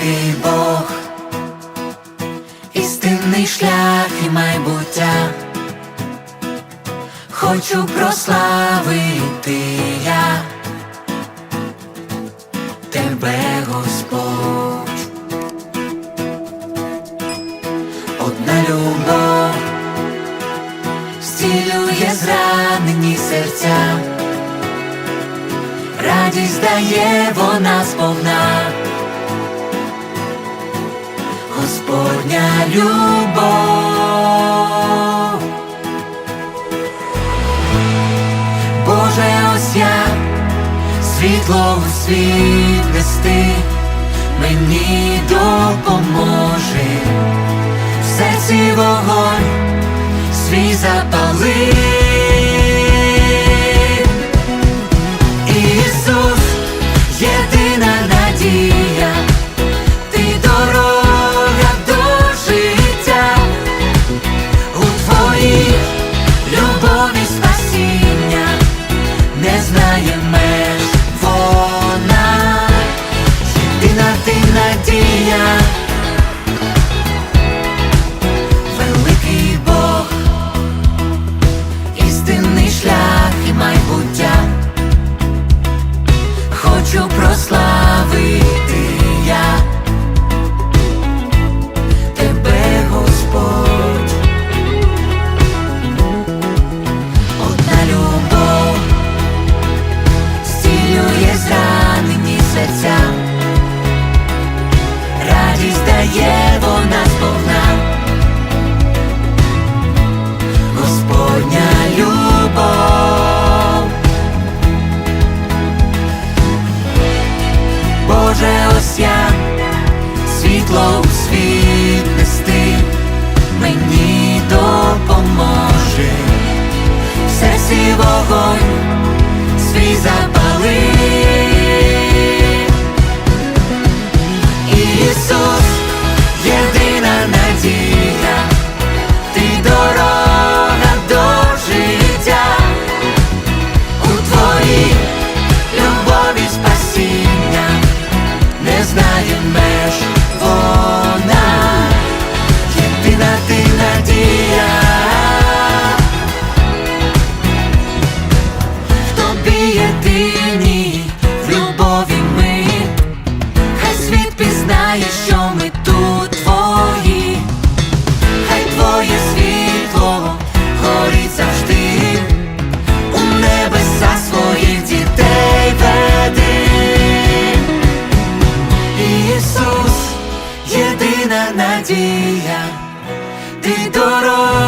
такий Бог, істинний шлях і майбуття, хочу прославити я тебе, Господь, одна любов зцілює зранені серця, радість дає вона сповна. Господня любов, Боже, ось я світло у світ нести, мені допоможе. В серці вогонь свій запали. хочу прославити. Love. Oh.